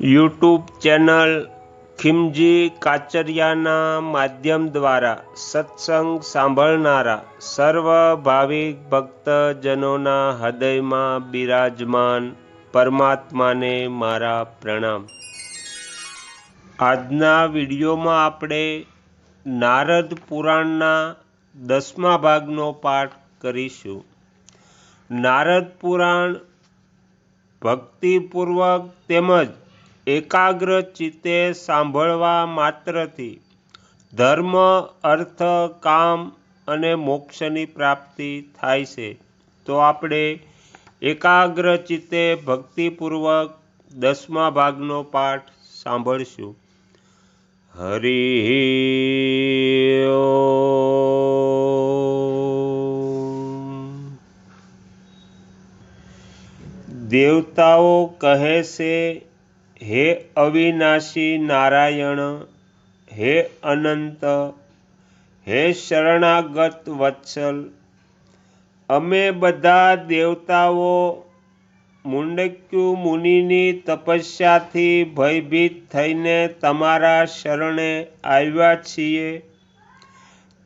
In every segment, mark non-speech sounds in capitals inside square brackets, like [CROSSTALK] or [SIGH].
YouTube channel ખિમજી કાચરિયાના માધ્યમ દ્વારા સત્સંગ સાંભળનારા સર્વ ભાવિક ભક્તજનોના હૃદયમાં બિરાજમાન પરમાત્માને મારા પ્રણામ. આજના વિડીયોમાં આપણે નારદ પુરાણના દસમા ભાગનો પાઠ કરીશું. નારદ પુરાણ ભક્તિપૂર્વક તેમજ એકાગ્ર ચિત્તે સાંભળવા માત્રથી ધર્મ, અર્થ, કામ અને મોક્ષની પ્રાપ્તિ થાય છે. તો આપણે એકાગ્ર ચિત્તે ભક્તિપૂર્વક દસમા ભાગનો પાઠ સાંભળશું. હરિ દેવતાઓ કહે છે હે અવિનાશી નારાયણ, હે અનંત, હે શરણાગત વત્સલ, અમે બધા દેવતાઓ મુંડક્યુ મુનિની તપસ્યાથી ભયભીત થઈને તમારા શરણે આવ્યા છીએ.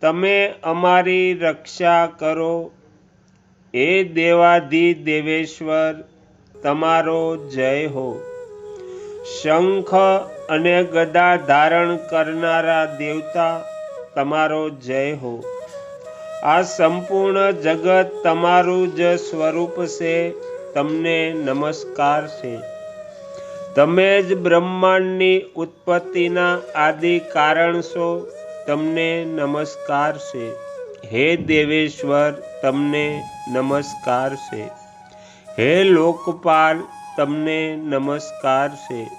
તમે અમારી રક્ષા કરો. એ દેવાધિ દેવેશ્વર તમારો જય હો. શંખ અને ગદા ધારણ કરનારા દેવતા તમારો જય હો. આ સંપૂર્ણ જગત તમારું જ સ્વરૂપ છે, તમને નમસ્કાર છે. તમે જ બ્રહ્માંડની ઉત્પત્તિના આદિ કારણ છો, તમને નમસ્કાર છે. હે દેવેશ્વર, તમને નમસ્કાર છે. હે લોકપાલ તમને નમસ્કાર છે.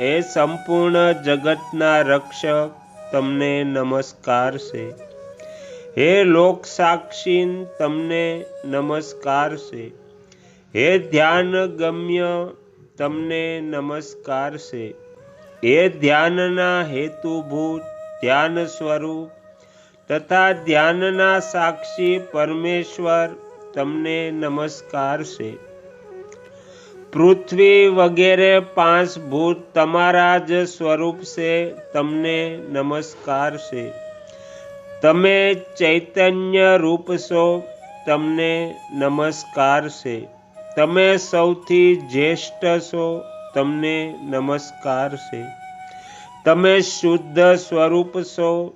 એ સંપૂર્ણ જગતના રક્ષક તમને નમસ્કાર છે. હે લોક સાક્ષી તમને નમસ્કાર છે. હે ધ્યાન ગમ્ય તમને નમસ્કાર છે. એ ધ્યાનના હેતુભૂત ધ્યાન સ્વરૂપ તથા ધ્યાનના સાક્ષી પરમેશ્વર તમને નમસ્કાર છે. પૃથ્વી વગેરે પાંચ ભૂત તમારા જ સ્વરૂપ છે, તમને નમસ્કાર છે. તમે ચૈતન્ય રૂપ છો, તમને નમસ્કાર છે. તમે સૌથી જ્યેષ્ઠ છો, તમને નમસ્કાર છે. તમે શુદ્ધ સ્વરૂપ છો,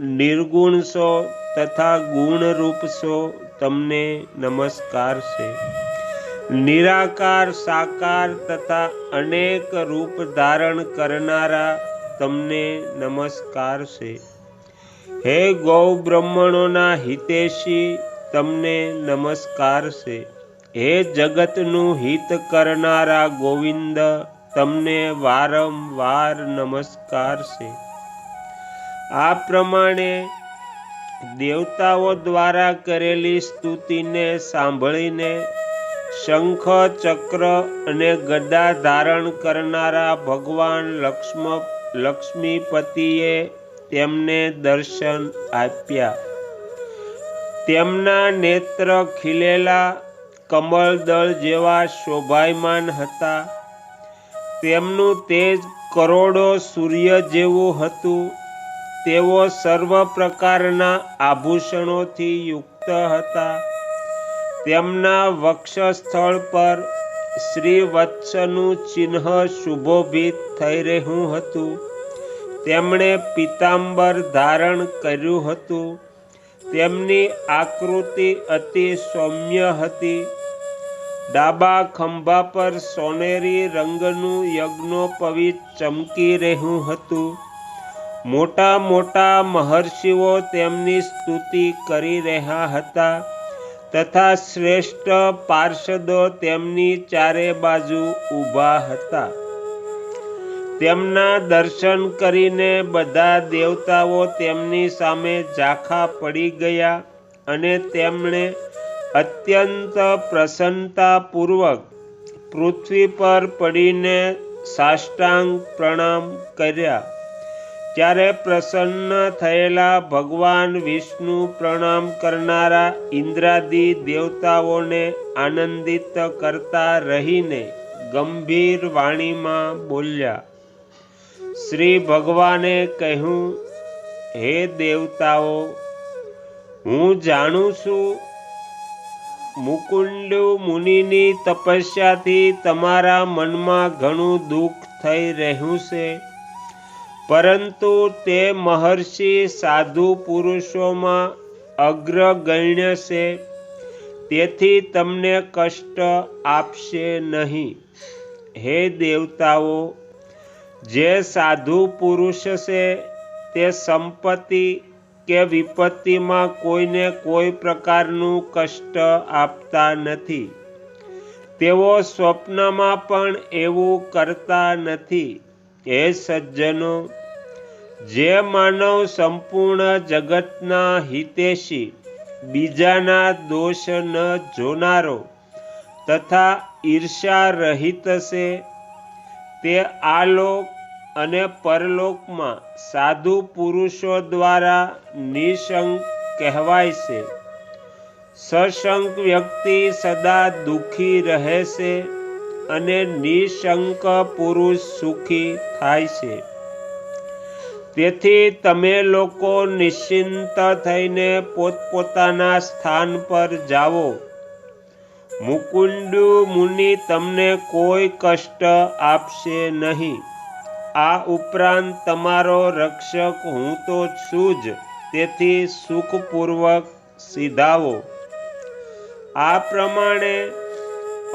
નિર્ગુણ છો, તથા ગુણરૂપ છો, તમને નમસ્કાર છે. નિરાકાર, સાકાર તથા અનેક રૂપ ધારણ કરનારા તમને નમસ્કાર છે. હે ગૌ બ્રહ્મણોના હિતેશી, તમને નમસ્કાર છે. હે જગતનું હિત કરનારા ગોવિંદ, તમને વારંવાર નમસ્કાર છે. આ પ્રમાણે દેવતાઓ દ્વારા કરેલી સ્તુતિને સાંભળીને શંખ ચક્ર અને ગદા ધારણ કરનારા ભગવાન લક્ષ્મ, લક્ષ્મીપતિએ તેમને દર્શન આપ્યા. તેમના નેત્ર ખીલેલા કમળદળ જેવા શોભાયમાન હતા. તેમનું તેજ કરોડો સૂર્ય જેવું હતું. તેઓ સર્વ પ્રકારના આભૂષણોથી યુક્ત હતા. તેમના વક્ષસ્થળ પર શ્રી વત્સનું ચિહ્ન શુભોભિત થઈ રહ્યું હતું. તેમણે પિતાંબર ધારણ કર્યું હતું. તેમની આકૃતિ અતિ સૌમ્ય હતી. ડાબા ખંભા પર સોનેરી રંગનું યજ્ઞોપવિત ચમકી રહ્યું હતું. મોટા મોટા મહર્ષિઓ તેમની સ્તુતિ કરી રહ્યા હતા. તથા શ્રેષ્ઠ પાર્ષદો તેમની ચારે બાજુ ઊભા હતા. તેમના દર્શન કરીને બધા દેવતાઓ તેમની સામે ઝાખા પડી ગયા અને તેમણે અત્યંત પ્રસન્નતાપૂર્વક પૃથ્વી પર પડીને સાષ્ટાંગ પ્રણામ કર્યા. ત્યારે પ્રસન્ન થયેલા ભગવાન વિષ્ણુ પ્રણામ કરનારા ઇન્દ્રાદિ દેવતાઓને આનંદિત કરતા રહીને ગંભીર વાણીમાં બોલ્યા, શ્રી ભગવાને કહ્યું, હે દેવતાઓ, હું જાણું છું મુકુંડ મુનિની તપસ્યાથી તમારા મનમાં ઘણું દુઃખ થઈ રહ્યું છે. પરંતુ તે મહર્ષિ સાધુ પુરુષોમાં અગ્રગણ્ય છે. તેથી તમને કષ્ટ આપશે નહીં. હે દેવતાઓ, જે સાધુ પુરુષ છે, તે સંપત્તિ કે વિપત્તિમાં કોઈને કોઈ પ્રકારનું કષ્ટ આપતા નથી. તેઓ સ્વપ્નમાં પણ એવું કરતા નથી. હે સજ્જનો જે માનવ સંપૂર્ણ જગતના હિતેશી, બીજાના દોષ ન જોનારો તથા ઈર્ષા રહિત છે, તે આલોક અને પરલોકમાં સાધુ પુરુષો દ્વારા નિશંક કહેવાય છે. સશંક વ્યક્તિ સદા દુઃખી રહે છે અને નિશંક પુરુષ સુખી થાય છે. તેથી તમે લોકો નિશ્ચિંત થઈને પોતપોતાના સ્થાન પર જાઓ. મુકુંડ મુનિ તમને કોઈ કષ્ટ આપશે નહીં. આ ઉપરાંત તમારો રક્ષક હું તો છું જ, તેથી સુખપૂર્વક સીધાવો. આ પ્રમાણે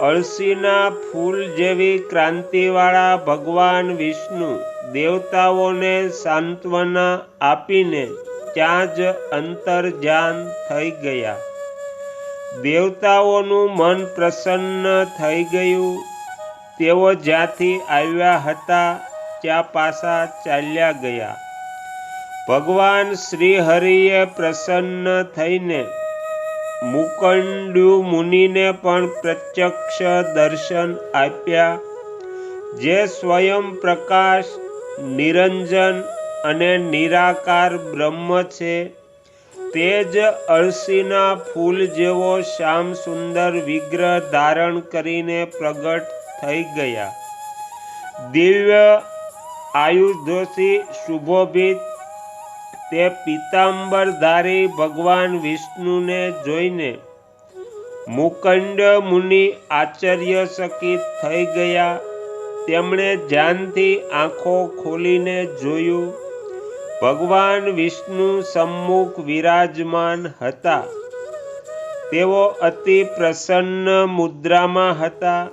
અળસીના ફૂલ જેવી ક્રાંતિવાળા ભગવાન વિષ્ણુ દેવતાઓને સાંત્વના આપીને ત્યાં જ અંતર્જાન થઈ ગયા. દેવતાઓનું મન પ્રસન્ન થઈ ગયું. તેઓ જ્યાંથી આવ્યા હતા, ત્યાં પાછા ચાલ્યા ગયા. ભગવાન શ્રીહરિએ પ્રસન્ન થઈને મુકંડુ મુનિને પણ પ્રત્યક્ષ દર્શન આપ્યા, જે સ્વયં પ્રકાશ, નિરંજન અને નિરાકાર બ્રહ્મ છે. તે જ અળસીના ફૂલ જેવો શ્યામ સુંદર વિગ્રહ ધારણ કરીને પ્રગટ થઈ ગયા. દિવ્ય આયુધોથી શુભોભિત તે પિતાંબરધારી ભગવાન વિષ્ણુને જોઈને મુકંડ મુનિ આશ્ચર્યચકિત થઈ ગયા. તેમણે ધ્યાનથી આંખો ખોલીને જોયું. ભગવાન વિષ્ણુ સમ્મુખ વિરાજમાન હતા. તેઓ અતિ પ્રસન્ન મુદ્રામાં હતા.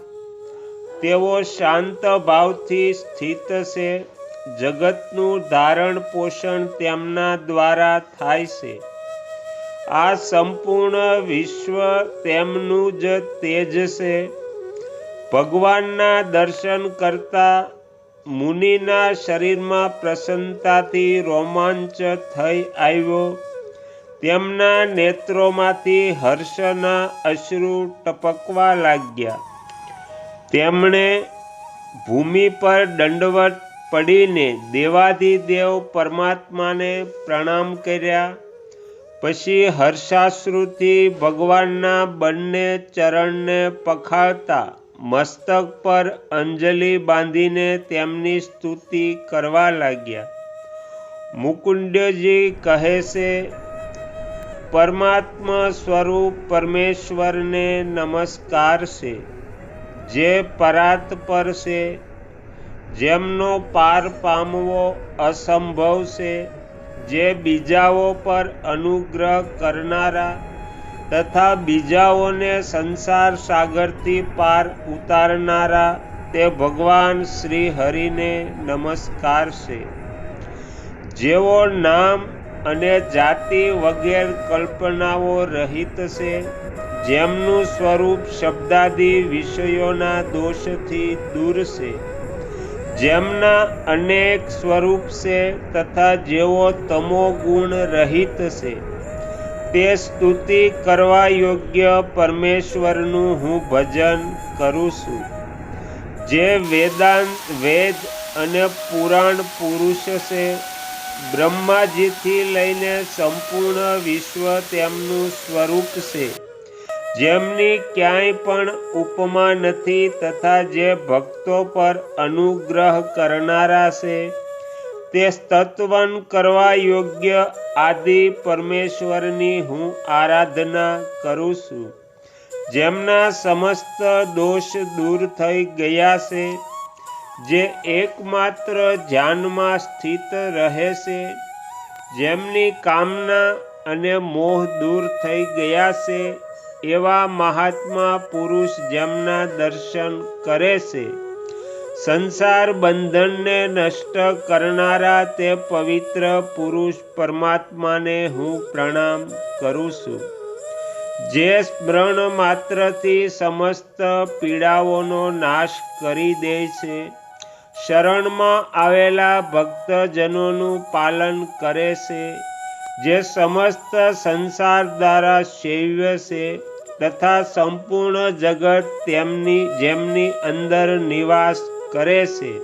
તેઓ શાંત ભાવથી સ્થિત છે. જગતનું ધારણ પોષણ તેમના દ્વારા થાય છે. આ સંપૂર્ણ વિશ્વ તેમનું જ તેજ છે. ભગવાનના દર્શન કરતા મુનિના શરીરમાં પ્રસન્નતાથી રોમાંચ થઈ આવ્યો. તેમના નેત્રોમાંથી હર્ષના અશ્રુ ટપકવા લાગ્યા. તેમણે ભૂમિ પર દંડવત પડીને દેવાધિદેવ પરમાત્માને પ્રણામ કર્યા. પછી હર્ષાશ્રુથી ભગવાનના બંને ચરણને પખાળતા મસ્તક પર અંજલિ બાંધીને તેમની સ્તુતિ કરવા લાગ્યા. મુકુંડજી કહે છે, પરમાત્મા સ્વરૂપ પરમેશ્વરને નમસ્કાર છે. જે પરાત પર છે જેમનો પાર પામવો અસંભવ છે, જે બીજાઓ પર અનુગ્રહ કરનારા તથા બીજાઓને સંસાર સાગરથી પાર ઉતારનારા, તે ભગવાન શ્રી હરિને નમસ્કાર છે. જેઓ નામ અને જાતિ વગેરે કલ્પનાઓ રહિત છે, જેમનું સ્વરૂપ શબ્દાદિ વિષયોના દોષથી દૂર છે. જેમના અનેક સ્વરૂપ છે તથા જેઓ તમો ગુણ રહિત છે. તે સ્તુતિ કરવા યોગ્ય પરમેશ્વરનું હું ભજન કરું છું. જે વેદાંત, વેદ અને પુરાણ પુરુષ છે, બ્રહ્માજીથી લઈને સંપૂર્ણ વિશ્વ તેમનું સ્વરૂપ છે. જેમની ક્યાંય પણ ઉપમા નથી તથા જે ભક્તો પર અનુગ્રહ કરનારા છે, તે સ્તત્વન કરવા યોગ્ય આદિ પરમેશ્વરની હું આરાધના કરું છું. જેમના સમસ્ત દોષ દૂર થઈ ગયા છે, જે એકમાત્ર ધ્યાનમાં સ્થિત રહે છે, જેમની કામના અને મોહ દૂર થઈ ગયા છે એવા મહાત્મા પુરુષ જેમના દર્શન કરે છે. સંસાર બંધનને નષ્ટ કરનારા તે પવિત્ર પુરુષ પરમાત્માને હું પ્રણામ કરું છું. જે સ્મરણ માત્રથી સમસ્ત પીડાઓનો નાશ કરી દે છે, શરણમાં આવેલા ભક્તજનોનું પાલન કરે છે, જે સમસ્ત સંસાર દ્વારા સેવ્ય છે તથા સંપૂર્ણ જગત તેમની જેમની અંદર નિવાસ કરે છે.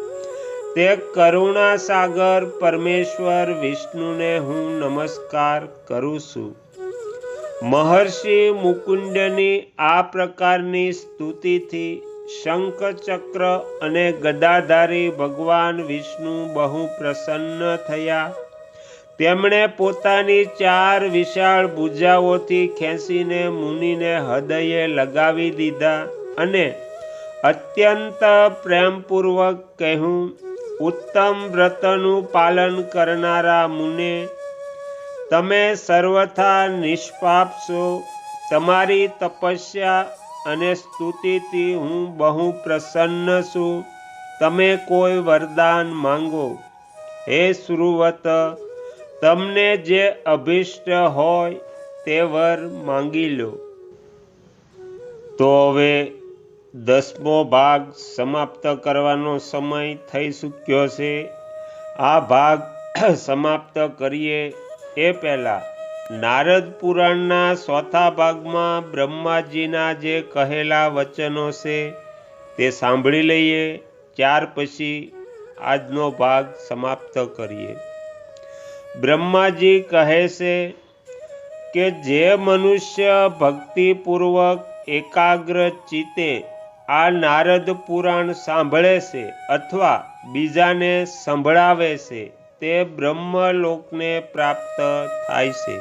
તે કરુણા સાગર પરમેશ્વર વિષ્ણુને હું નમસ્કાર કરું છું. મહર્ષિ મુકુંડની આ પ્રકારની સ્તુતિથી શંખચક્ર અને ગદાધારી ભગવાન વિષ્ણુ બહુ પ્રસન્ન થયા. તેમણે પોતાની ચાર વિશાળ ભુજાઓથી ખેંચીને મુનિને હૃદયે લગાવી દીધા અને અત્યંત પ્રેમપૂર્વક કહ્યું, ઉત્તમ વ્રતનું પાલન કરનારા મુને, તમે સર્વથા નિષ્પાપ છો. તમારી તપસ્યા અને સ્તુતિથી હું બહુ પ્રસન્ન છું. તમે કોઈ વરદાન માંગો. હે સુરવત તમને જે અભિષ્ટ હોય તે વર માંગી લો. તો હવે દસમો ભાગ સમાપ્ત કરવાનો સમય થઈ ચૂક્યો છે. આ ભાગ [CLEARS THROAT] સમાપ્ત કરીએ એ પહેલાં નારદ પુરાણના ચોથા ભાગમાં બ્રહ્માજીના જે કહેલા વચનો છે તે સાંભળી લઈએ. ત્યાર પછી આજનો ભાગ સમાપ્ત કરીએ. બ્રહ્માજી કહે છે કે જે મનુષ્ય ભક્તિપૂર્વક એકાગ્ર ચિત્તે આ નારદ પુરાણ સાંભળે છે અથવા બીજાને સંભળાવે છે, તે બ્રહ્મલોકને પ્રાપ્ત થાય છે.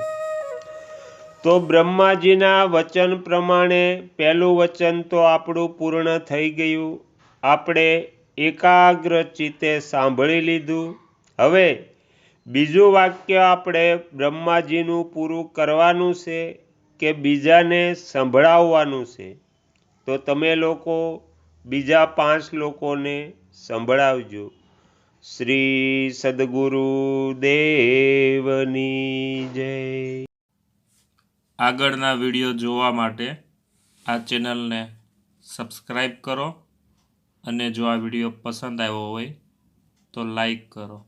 તો બ્રહ્માજીના વચન પ્રમાણે પહેલું વચન તો આપણું પૂર્ણ થઈ ગયું. આપણે એકાગ્ર ચિત્તે સાંભળી લીધું. હવે બીજું વાક્ય આપણે બ્રહ્માજીનું પૂરું કરવાનું છે કે બીજાને સંભળાવવાનું છે? તો તમે લોકો બીજા પાંચ લોકોને સંભળાવજો. શ્રી સદગુરુ દેવની જય. આગળના વીડિયો જોવા માટે આ ચેનલને સબસ્ક્રાઈબ કરો અને જો આ વીડિયો પસંદ આવ્યો હોય તો લાઈક કરો.